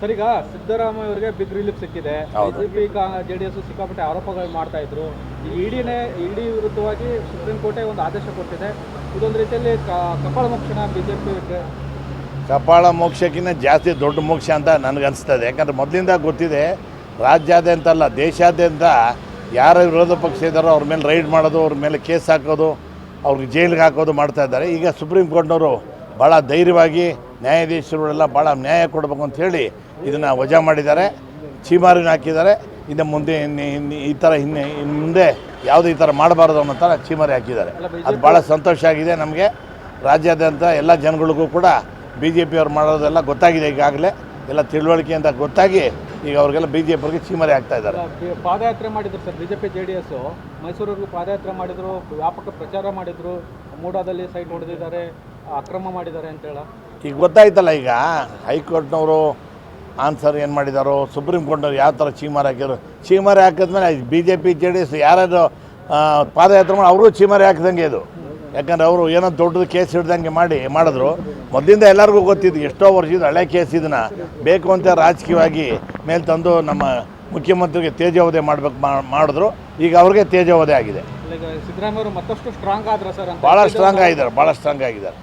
Sir ಈಗ ಸಿದ್ದರಾಮಯ್ಯ ಅವರಿಗೆ big relief ಸಿಕ್ಕಿದೆ. ಬಿಜೆಪಿ ಜೆ ಡಿ ಎಸ್ ಸಿಕ್ಕಾಪಟ್ಟೆ ಆರೋಪಗಳು ಮಾಡ್ತಾ ಇದ್ರು. ಈ ಇಡಿನೇ ಇಡಿ ವಿರುದ್ಧವಾಗಿ ಸುಪ್ರೀಂ ಕೋರ್ಟೇ ಒಂದು ಆದೇಶ ಕೊಟ್ಟಿದೆ. ಇದೊಂದು ರೀತಿಯಲ್ಲಿ ಕಪಾಳ ಮೋಕ್ಷಣ ಬಿಜೆಪಿ ಕಪಾಳ ಮೋಕ್ಷಕ್ಕಿಂತ ಜಾಸ್ತಿ ದೊಡ್ಡ ಮೋಕ್ಷ ಅಂತ ನನಗನ್ಸ್ತದೆ ಯಾಕಂದ್ರೆ ಮೊದಲಿಂದ ಗೊತ್ತಿದೆ ರಾಜ್ಯಾದ್ಯಂತ ಅಲ್ಲ ದೇಶಾದ್ಯಂತ ಯಾರ ವಿರೋಧ ಪಕ್ಷ ಇದ್ದಾರೋ ಅವ್ರ ಮೇಲೆ ರೈಡ್ ಮಾಡೋದು ಅವ್ರ ಮೇಲೆ ಕೇಸ್ ಹಾಕೋದು ಅವ್ರಿಗೆ ಜೈಲಿಗೆ ಹಾಕೋದು ಮಾಡ್ತಾ ಇದ್ದಾರೆ. ಈಗ ಸುಪ್ರೀಂ ಕೋರ್ಟ್ನವರು ಭಾಳ ಧೈರ್ಯವಾಗಿ ನ್ಯಾಯಾಧೀಶರುಗಳೆಲ್ಲ ಭಾಳ ನ್ಯಾಯ ಕೊಡಬೇಕು ಅಂತ ಹೇಳಿ ಇದನ್ನು ವಜಾ ಮಾಡಿದ್ದಾರೆ ಚೀಮಾರಿನ ಹಾಕಿದ್ದಾರೆ. ಇನ್ನು ಮುಂದೆ ಈ ಥರ ಹಿಂದೆ ಇನ್ನು ಮುಂದೆ ಯಾವುದೇ ಈ ಥರ ಮಾಡಬಾರ್ದು ಅನ್ನೋ ಥರ ಚೀಮಾರಿ ಹಾಕಿದ್ದಾರೆ. ಅದು ಭಾಳ ಸಂತೋಷ ಆಗಿದೆ ನಮಗೆ. ರಾಜ್ಯಾದ್ಯಂತ ಎಲ್ಲ ಜನಗಳಿಗೂ ಕೂಡ ಬಿ ಜೆ ಪಿಯವ್ರು ಮಾಡೋದೆಲ್ಲ ಗೊತ್ತಾಗಿದೆ ಈಗಾಗಲೇ. ಎಲ್ಲ ತಿಳುವಳಿಕೆ ಅಂತ ಗೊತ್ತಾಗಿ ಈಗ ಅವ್ರಿಗೆಲ್ಲ ಬಿ ಜೆ ಪಿಯವ್ರಿಗೆ ಚೀಮಾರಿ ಆಗ್ತಾ ಇದ್ದಾರೆ. ಬಿ- ಪಾದಯಾತ್ರೆ ಮಾಡಿದ್ರು sir BJP J D S. ಮೈಸೂರಿಗೂ ಪಾದಯಾತ್ರೆ ಮಾಡಿದ್ರು ವ್ಯಾಪಕ ಪ್ರಚಾರ ಮಾಡಿದ್ರು. ಮೂಡಾದಲ್ಲಿ ಸೈಟ್ ಹೊಡೆದಿದ್ದಾರೆ ಅಕ್ರಮ ಮಾಡಿದ್ದಾರೆ ಅಂತೇಳ ಈಗ ಗೊತ್ತಾಯ್ತಲ್ಲ ಈಗ ಹೈಕೋರ್ಟ್ನವರು ಆನ್ಸರ್ ಏನು ಮಾಡಿದಾರೋ ಸುಪ್ರೀಂ ಕೋರ್ಟ್ನವ್ರು ಯಾವ ಥರ ಚೀಮಾರಿ ಹಾಕಿದ್ರು. ಚೀಮಾರಿ ಹಾಕಿದ್ಮೇಲೆ B J P J D S ಯಾರಾದ್ರು ಪಾದಯಾತ್ರೆ ಮಾಡಿ ಅವರು ಚೀಮಾರಿ ಹಾಕಿದಂಗೆ ಇದು. ಯಾಕಂದರೆ ಅವರು ಏನೋ ದೊಡ್ಡದು ಕೇಸ್ ಹಿಡ್ದಂಗೆ ಮಾಡಿ ಮಾಡಿದ್ರು. ಮೊದಲಿಂದ ಎಲ್ಲರಿಗೂ ಗೊತ್ತಿದ್ದು ಎಷ್ಟೋ ವರ್ಷದ ಹಳೆ ಕೇಸ್ ಇದನ್ನು. ಬೇಕು ಅಂತ ರಾಜಕೀಯವಾಗಿ ಮೇಲೆ ತಂದು ನಮ್ಮ ಮುಖ್ಯಮಂತ್ರಿಗೆ ತೇಜೋವಧೆ ಮಾಡಬೇಕು ಮಾಡಿದ್ರು. ಈಗ ಅವ್ರಿಗೆ ತೇಜೋವಧೆ ಆಗಿದೆ. ಸಿದ್ದರಾಮಯ್ಯ ಮತ್ತಷ್ಟು ಸ್ಟ್ರಾಂಗ್ ಆದ್ರೆ ಸರ್ ಭಾಳ ಸ್ಟ್ರಾಂಗ್ ಆಗಿದ್ದಾರೆ ಭಾಳ ಸ್ಟ್ರಾಂಗ್ ಆಗಿದ್ದಾರೆ.